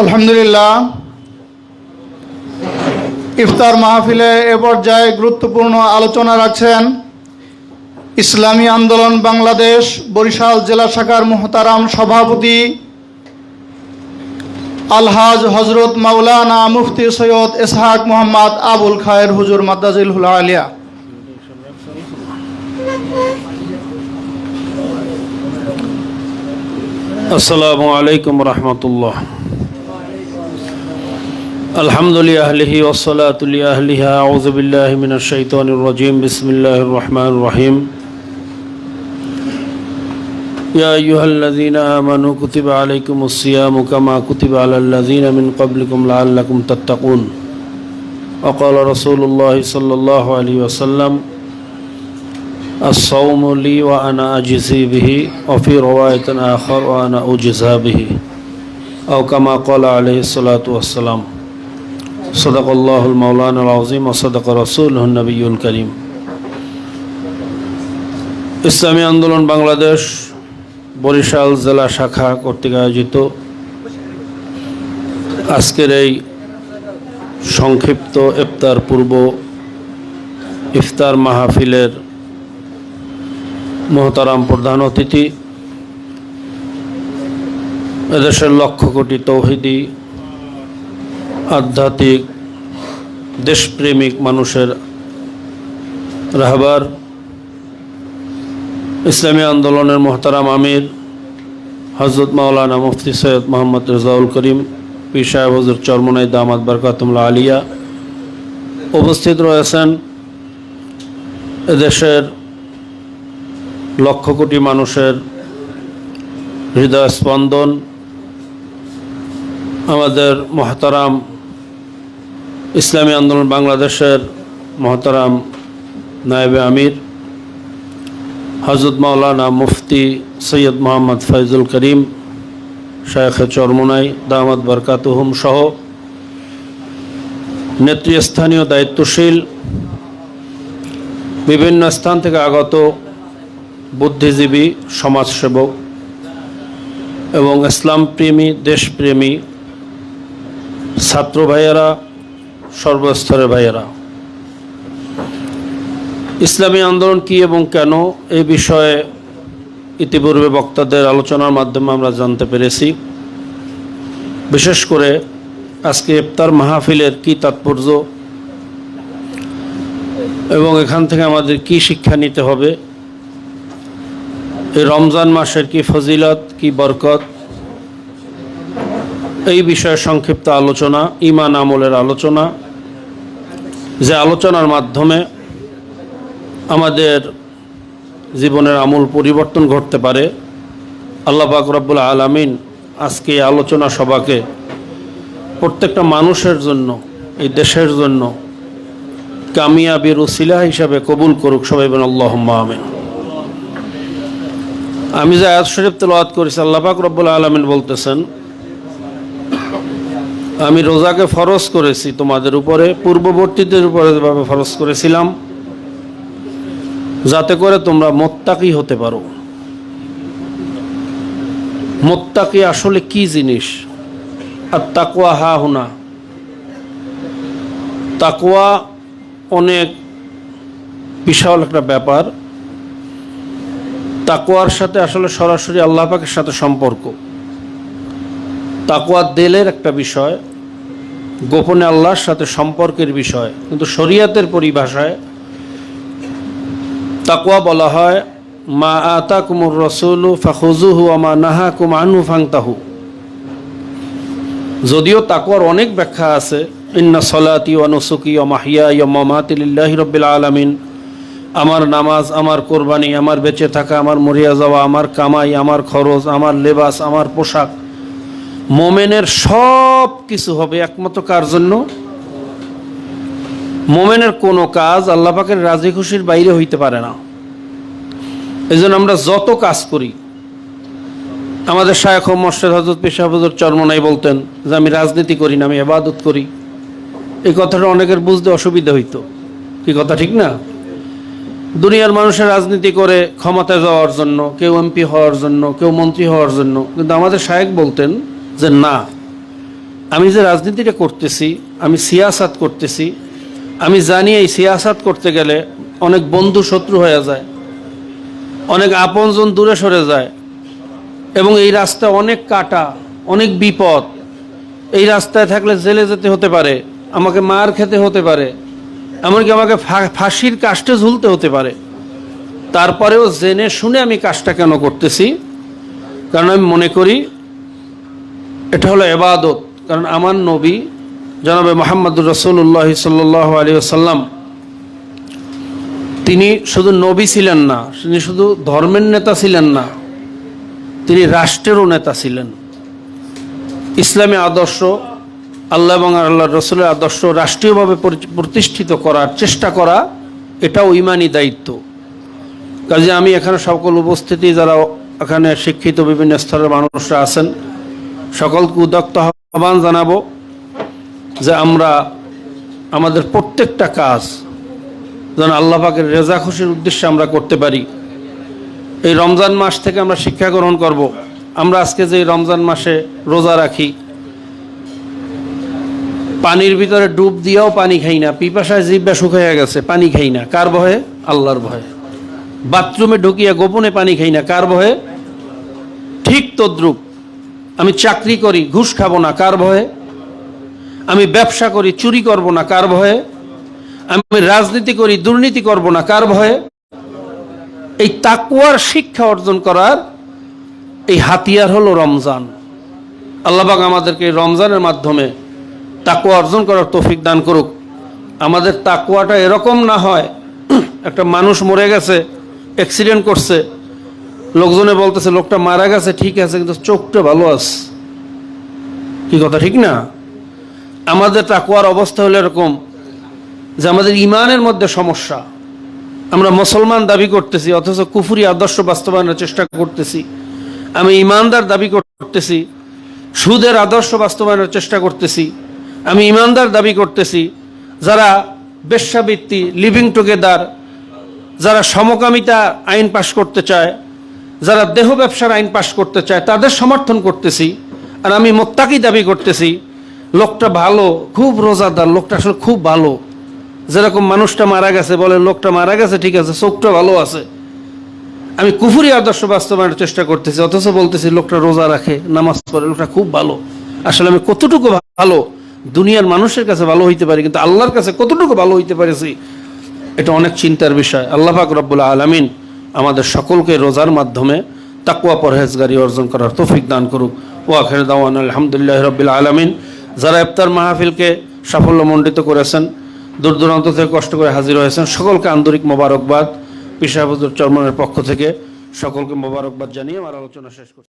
আলহামদুলিল্লাহ। ইফতার মাহফিলে এ পর্যায়ে গুরুত্বপূর্ণ আলোচনা রাখছেন ইসলামী আন্দোলন বাংলাদেশ বরিশাল জেলা শাখার মোহতারাম সভাপতি আলহাজ হজরত মাওলানা মুফতি সৈয়দ এসহাক মোহাম্মদ আবুল খায়ের হুজুর মাদ্দাজিল হুলা আলিয়া। আসসালামু আলাইকুম রহমতুল্লাহ। الحمد لأهله والصلاة لأهلها. أعوذ بالله من الشيطان الرجيم. بسم الله الرحمن الرحيم. يا أيها الذين آمنوا كتب عليكم الصيام كما كتب على الذين من قبلكم لعلكم تتقون. وقال رسول الله صلى الله عليه وسلم الصوم لي وأنا أجزي به وفي رواية آخر وأنا أجزى به. أو كما قال عليه الصلاة والسلام. صدق الله المولانا العظيم وصدق رسوله النبي الكريم ইসলামী আন্দোলন বাংলাদেশ বরিশাল জেলা শাখা কর্তৃক আয়োজিত আজকের এই সংক্ষিপ্ত ইফতার পূর্ব ইফতার মাহফিলের মহতারাম প্রধান অতিথি এদেশের লক্ষ কোটি তৌহিদি আধ্যাত্মিক, দেশপ্রেমিক মানুষের রাহবার, ইসলামী আন্দোলনের মহতারাম আমির হজরত মাওলানা মুফতি সৈয়দ মোহাম্মদ রেজাউল করিম, পীর সাহেব হজর চরমনাই দামাদ বরকাতুল্লাহ আলিয়া উপস্থিত রয়েছেন। এদেশের লক্ষ কোটি মানুষের হৃদয় স্পন্দন আমাদের মহতারাম ইসলামী আন্দোলন বাংলাদেশের মহতারাম নায়েবে আমির হজরত মাওলানা মুফতি সৈয়দ মোহাম্মদ ফয়জুল করিম, শায়েখ চরমোনাই দামাদ বরকাতুহুম সহ নেতৃস্থানীয় দায়িত্বশীল বিভিন্ন স্থান থেকে আগত বুদ্ধিজীবী, সমাজসেবক এবং ইসলামপ্রেমী, দেশপ্রেমী ছাত্র ভাইয়েরা সর্বস্তরের ভাইয়েরা। ইসলামী আন্দোলন কি এবং কেন এই বিষয়ে ইতিপূর্বে বক্তাদের আলোচনার মাধ্যমে আমরা জানতে পেরেছি। বিশেষ করে আজকে ইফতার মাহফিলের কি তাৎপর্য এবং এখান থেকে আমাদের কি শিক্ষা নিতে হবে, এই রমজান মাসের কি ফজিলত, কি বরকত, এই বিষয়ে সংক্ষিপ্ত আলোচনা ইমান আমলের আলোচনা যে আলোচনার মাধ্যমে আমাদের জীবনের আমূল পরিবর্তন ঘটতে পারে, আল্লাহ রব্বুল আলমিন আজকে এই আলোচনা সভাকে প্রত্যেকটা মানুষের জন্য, এই দেশের জন্য কামিয়াবির উসিলা হিসাবে কবুল করুক সবাই বেন আল্লাহ আমিন। আমি যে আয়াত শরীফ তেলাওয়াত করেছি, আল্লাহ পাক রব্বুল আলমিন বলতেছেন আমি রোজাকে ফরজ করেছি তোমাদের উপরে, পূর্ববর্তীদের উপরে যেভাবে ফরজ করেছিলাম, যাতে করে তোমরা মোত্তাকি হতে পারো। মোত্তাকি আসলে কি জিনিস? আর তাকুয়া হা হুনা। তাকুয়া অনেক বিশাল একটা ব্যাপার। তাকুয়ার সাথে আসলে সরাসরি আল্লাহ পাকের সাথে সম্পর্ক। তাকুয়া দিলের একটা বিষয়, গোপনে আল্লাহর সাথে সম্পর্কের বিষয়, কিন্তু শরিয়াতের পরিভাষায় তাকুয়া বলা হয়, মা আতা কুমুর রসুলু ফাখুজুহু আমা নাহা কুম আনু ফাংতাহু যদিও তাকুয়ার অনেক ব্যাখ্যা আছে, ইন্না সলাতি ও নুসুকি ও মাহিয়া রব্বিল আলমিন। আমার নামাজ, আমার কোরবানি, আমার বেঁচে থাকা, আমার মরিয়া যাওয়া, আমার কামাই, আমার খরচ, আমার লেবাস, আমার পোশাক মোমেনের সব কিছু হবে একমাত্র কার জন্য? মোমেনের কোনো কাজ আল্লাহ পাকের রাজি খুশির বাইরে হইতে পারে না। এই আমরা যত কাজ করি, আমাদের শায়খ মর্শেদ হজরত পেশাবজর চর্মনাই বলতেন যে আমি রাজনীতি করি না, আমি এবাদত করি। এই কথাটা অনেকের বুঝতে অসুবিধা হইতো। কি কথা, ঠিক না? দুনিয়ার মানুষের রাজনীতি করে ক্ষমতায় যাওয়ার জন্য, কেউ এমপি হওয়ার জন্য, কেউ মন্ত্রী হওয়ার জন্য, কিন্তু আমাদের শায়েক বলতেন যে না, আমি যে রাজনীতিটা করতেছি, আমি সিয়াসাত করতেছি, আমি জানি এই সিয়াসাত করতে গেলে অনেক বন্ধু শত্রু হয়ে যায়, অনেক আপনজন দূরে সরে যায়, এবং এই রাস্তা অনেক কাটা, অনেক বিপদ। এই রাস্তায় থাকলে জেলে যেতে হতে পারে, আমাকে মার খেতে হতে পারে, এমনকি আমাকে ফাঁসির কাষ্টে ঝুলতে হতে পারে। তারপরেও জেনে শুনে আমি কাজটা কেন করতেছি? কারণ আমি মনে করি এটা হলো এবাদত। কারণ আমার নবী জনাবে মোহাম্মদুর রসুল্লাহ সাল্লাহ আলী আসাল্লাম তিনি শুধু নবী ছিলেন না, তিনি শুধু ধর্মের নেতা ছিলেন না, তিনি রাষ্ট্রেরও নেতা ছিলেন। ইসলামী আদর্শ, আল্লাহ এবং আল্লাহ রসুলের আদর্শ রাষ্ট্রীয়ভাবে প্রতিষ্ঠিত করার চেষ্টা করা, এটাও ইমানি দায়িত্ব। কাজে আমি এখানে সকল উপস্থিতি, যারা এখানে শিক্ষিত বিভিন্ন স্তরের মানুষরা আছেন সকলকে উদক্ত আহ্বান জানাব যে আমরা আমাদের প্রত্যেকটা কাজ যেন আল্লাহ পাকের রেজা খুশির উদ্দেশ্যে আমরা করতে পারি। এই রমজান মাস থেকে আমরা শিক্ষা গ্রহণ করব। আমরা আজকে যে রমজান মাসে রোজা রাখি, পানির ভিতরে ডুব দিয়েও পানি খাই না, পিপাসায় জিব্বা শুকিয়ে গেছে, পানি খাই না, কার ভয়ে? আল্লাহর ভয়ে। বাথরুমে ঢুকিয়ে গোপনে পানি খাই না, কার ভয়ে? ঠিক তদ্রুপ। আমি চাকরি করি, ঘুষ খাব না কার ভয়ে? আমি ব্যবসা করি, চুরি করব না কার ভয়ে? আমি রাজনীতি করি, দুর্নীতি করব না কার ভয়ে? এই তাকুয়ার শিক্ষা অর্জন করার এই হাতিয়ার হলো রমজান। আল্লাহবাক আমাদেরকে রমজানের মাধ্যমে তাকুয়া অর্জন করার তৌফিক দান করুক। আমাদের তাকুয়াটা এরকম না হয়, একটা মানুষ মরে গেছে অ্যাক্সিডেন্ট করছে লোকজনে বলতেছে, লোকটা মারা গেছে, ঠিক আছে, কিন্তু চোখটা ভালো আছে। কি কথা, ঠিক না? আমাদের তাকুয়ার অবস্থা হলো এরকম যে আমাদের ইমানের মধ্যে সমস্যা। আমরা মুসলমান দাবি করতেছি, অথচ কুফুরি আদর্শ বাস্তবায়নের চেষ্টা করতেছি। আমি ইমানদার দাবি করতেছি, সুদের আদর্শ বাস্তবায়নের চেষ্টা করতেছি। আমি ইমানদার দাবি করতেছি, যারা বেশ্যাবৃত্তি লিভিং টুগেদার যারা সমকামিতা আইন পাশ করতে চায় যারা দেহ ব্যবসার আইন পাশ করতে চায়, তাদের সমর্থন করতেছি আর আমি মোত্তাকি দাবি করতেছি, লোকটা ভালো, খুব রোজাদার, লোকটা আসলে খুব ভালো। যেরকম মানুষটা মারা গেছে, বলে লোকটা মারা গেছে, ঠিক আছে, চোখটা ভালো আছে। আমি কুফুরি আদর্শ বাস্তবায়নের চেষ্টা করতেছি, অথচ বলতেছি লোকটা রোজা রাখে, নামাজ পড়ে, লোকটা খুব ভালো। আসলে আমি কতটুকু ভালো, দুনিয়ার মানুষের কাছে ভালো হইতে পারি, কিন্তু আল্লাহর কাছে কতটুকু ভালো হইতে পারেছি, এটা অনেক চিন্তার বিষয়। আল্লাহ পাক আলমিন আমাদের সকলকে রোজার মাধ্যমে তাকুয়া পরহেজগারি অর্জন করার তৌফিক দান করুক। ও আখের দাওয়ান আলহামদুলিল্লাহ রবিল আলমিন। যারা ইফতার মাহফিলকে সাফল্যমণ্ডিত করেছেন, দূর দূরান্ত থেকে কষ্ট করে হাজির হয়েছেন, সকলকে আন্তরিক মোবারকবাদ। পিসাবুজুর চরমনের পক্ষ থেকে সকলকে মোবারকবাদ জানিয়ে আমার আলোচনা শেষ করছি।